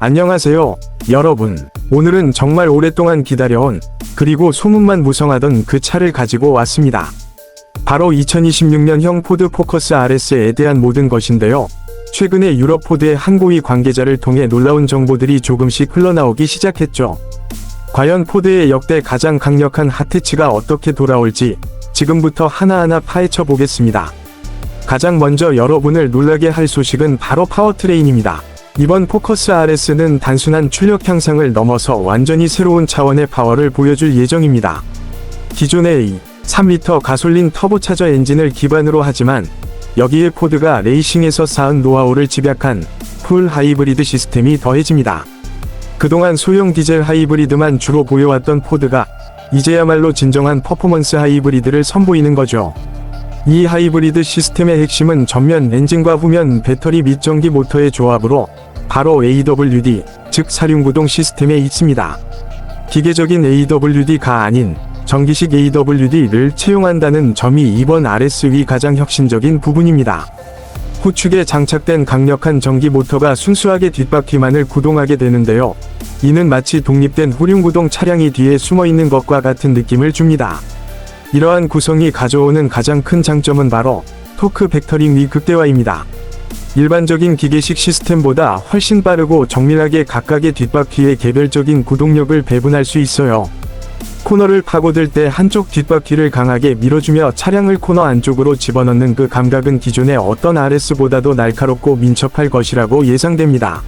안녕하세요, 여러분. 오늘은 정말 오랫동안 기다려온, 그리고 소문만 무성하던 그 차를 가지고 왔습니다. 바로 2026년형 포드 포커스 RS에 대한 모든 것인데요. 최근에 유럽 포드의 한 고위 관계자를 통해 놀라운 정보들이 조금씩 흘러나오기 시작했죠. 과연 포드의 역대 가장 강력한 핫해치가 어떻게 돌아올지 지금부터 하나하나 파헤쳐 보겠습니다. 가장 먼저 여러분을 놀라게 할 소식은 바로 파워트레인입니다. 이번 포커스 RS는 단순한 출력 향상을 넘어서 완전히 새로운 차원의 파워를 보여줄 예정입니다. 기존의 3리터 가솔린 터보차저 엔진을 기반으로 하지만 여기에 포드가 레이싱에서 쌓은 노하우를 집약한 풀 하이브리드 시스템이 더해집니다. 그동안 소형 디젤 하이브리드만 주로 보여왔던 포드가 이제야말로 진정한 퍼포먼스 하이브리드를 선보이는 거죠. 이 하이브리드 시스템의 핵심은 전면 엔진과 후면 배터리 및 전기 모터의 조합으로 바로 AWD, 즉 사륜구동 시스템에 있습니다. 기계적인 AWD가 아닌 전기식 AWD를 채용한다는 점이 이번 RS의 가장 혁신적인 부분입니다. 후축에 장착된 강력한 전기 모터가 순수하게 뒷바퀴만을 구동하게 되는데요. 이는 마치 독립된 후륜구동 차량이 뒤에 숨어 있는 것과 같은 느낌을 줍니다. 이러한 구성이 가져오는 가장 큰 장점은 바로 토크 벡터링 극대화입니다. 일반적인 기계식 시스템보다 훨씬 빠르고 정밀하게 각각의 뒷바퀴에 개별적인 구동력을 배분할 수 있어요. 코너를 파고들 때 한쪽 뒷바퀴를 강하게 밀어주며 차량을 코너 안쪽으로 집어넣는 그 감각은 기존의 어떤 RS보다도 날카롭고 민첩할 것이라고 예상됩니다.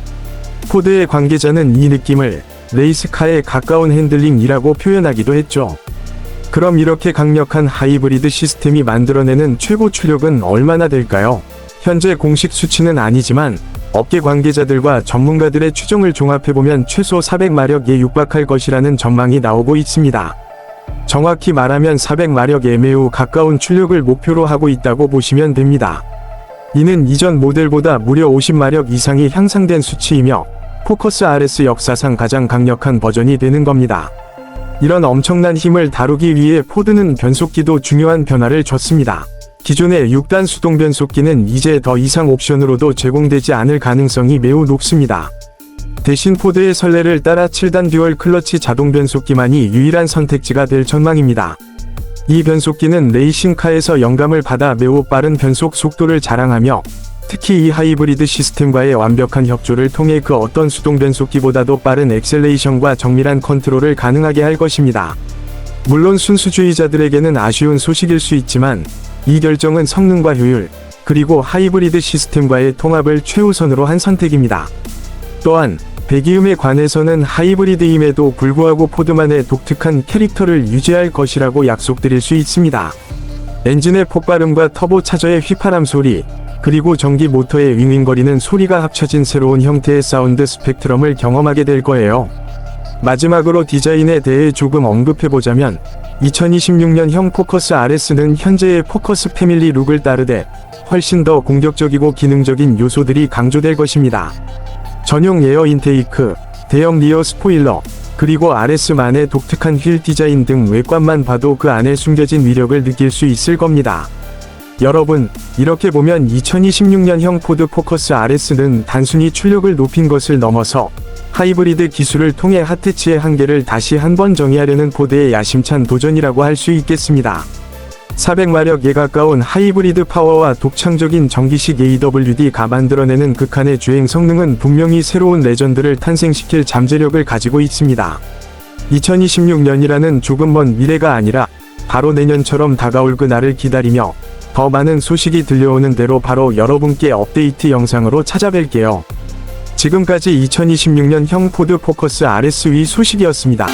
포드의 관계자는 이 느낌을 레이스카에 가까운 핸들링이라고 표현하기도 했죠. 그럼 이렇게 강력한 하이브리드 시스템이 만들어내는 최고 출력은 얼마나 될까요? 현재 공식 수치는 아니지만 업계 관계자들과 전문가들의 추정을 종합해보면 최소 400마력에 육박할 것이라는 전망이 나오고 있습니다. 정확히 말하면 400마력에 매우 가까운 출력을 목표로 하고 있다고 보시면 됩니다. 이는 이전 모델보다 무려 50마력 이상이 향상된 수치이며 포커스 RS 역사상 가장 강력한 버전이 되는 겁니다. 이런 엄청난 힘을 다루기 위해 포드는 변속기도 중요한 변화를 줬습니다. 기존의 6단 수동 변속기는 이제 더 이상 옵션으로도 제공되지 않을 가능성이 매우 높습니다. 대신 포드의 선례를 따라 7단 듀얼 클러치 자동 변속기만이 유일한 선택지가 될 전망입니다. 이 변속기는 레이싱카에서 영감을 받아 매우 빠른 변속 속도를 자랑하며 특히 이 하이브리드 시스템과의 완벽한 협조를 통해 그 어떤 수동 변속기보다도 빠른 엑셀레이션과 정밀한 컨트롤을 가능하게 할 것입니다. 물론 순수주의자들에게는 아쉬운 소식일 수 있지만 이 결정은 성능과 효율, 그리고 하이브리드 시스템과의 통합을 최우선으로 한 선택입니다. 또한 배기음에 관해서는 하이브리드임에도 불구하고 포드만의 독특한 캐릭터를 유지할 것이라고 약속드릴 수 있습니다. 엔진의 폭발음과 터보 차저의 휘파람 소리, 그리고 전기 모터의 윙윙거리는 소리가 합쳐진 새로운 형태의 사운드 스펙트럼을 경험하게 될 거예요. 마지막으로 디자인에 대해 조금 언급해보자면 2026년형 포커스 RS는 현재의 포커스 패밀리 룩을 따르되 훨씬 더 공격적이고 기능적인 요소들이 강조될 것입니다. 전용 에어 인테이크, 대형 리어 스포일러, 그리고 RS만의 독특한 휠 디자인 등 외관만 봐도 그 안에 숨겨진 위력을 느낄 수 있을 겁니다. 여러분, 이렇게 보면 2026년형 포드 포커스 RS는 단순히 출력을 높인 것을 넘어서 하이브리드 기술을 통해 핫해치의 한계를 다시 한번 정의하려는 포드의 야심찬 도전이라고 할 수 있겠습니다. 400마력에 가까운 하이브리드 파워와 독창적인 전기식 AWD가 만들어내는 극한의 주행 성능은 분명히 새로운 레전드를 탄생시킬 잠재력을 가지고 있습니다. 2026년이라는 조금 먼 미래가 아니라 바로 내년처럼 다가올 그날을 기다리며 더 많은 소식이 들려오는 대로 바로 여러분께 업데이트 영상으로 찾아뵐게요. 지금까지 2026년형 포드 포커스 RS의 소식이었습니다.